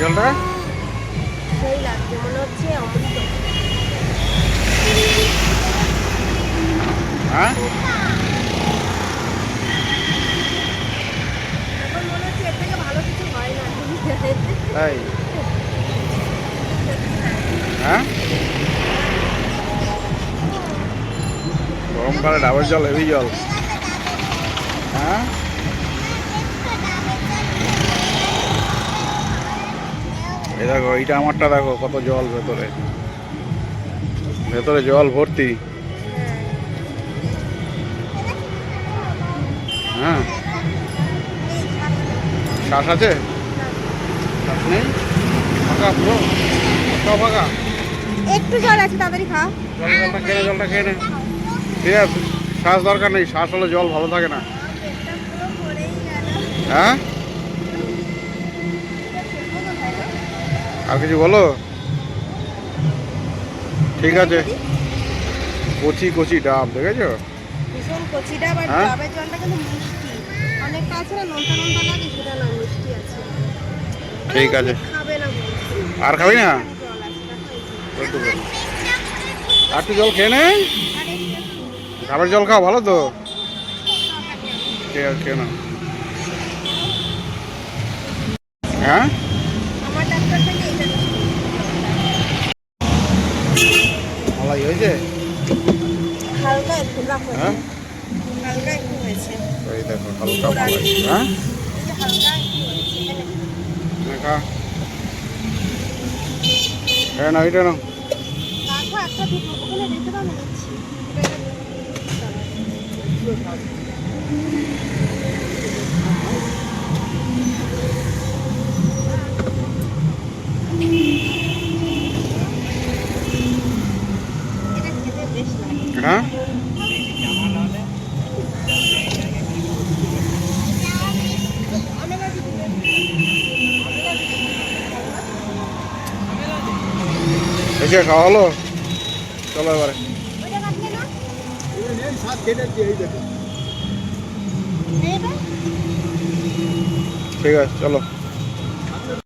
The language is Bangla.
জলটা? সেই মনে হচ্ছে হ্যাঁ? তাই? হ্যাঁ? গরমকালে ডাবের জল হেভি জল। হ্যাঁ? এই দেখো এইটা আমারটা দেখো কত জল ভেতরে। ভেতরে জল ভর্তি। হ্যাঁ। শ্বাস আছে? শ্বাস নেই? ফাঁকা পুরো? ফাঁকা ফাঁকা? একটু জল আছে তাড়াতাড়ি খাও জলটা খেয়ে জলটা খেয়ে নে। ঠিক আছে শ্বাস দরকার নেই শ্বাস হলে জল ভালো থাকে না। হ্যাঁ? আর কিছু বলো? ঠিক আছে। কচি কচি ডাব দেখেছ? ভীষণ হ্যাঁ? ডাবের জলটা কিন্তু মিষ্টি। অনেকটা আছে না? নোনতা নোনতা লাগে সেটা না মিষ্টি আছে। ঠিক আছে। না আর খাবি না। আর একটু জল খেয়ে নে। ডাবের জল খাও ভালো তো? ঠিক আছে খেয়ে নাও হ্যাঁ। আমার ডাক্তার থেকে এটা নিচ্ছি। মালাই হয়েছে? হালকা একটু হালকা একটু হয়েছে। দেখো হালকা হ্যাঁ? হালকা একটু হয়েছে এখানে। হ্যাঁ না এটা নাও। রাখো একটা দুটো ওখানে রেখে দাও না এসে খাওয়া হলো? চলো এবারে। ঠিক আছে চলো।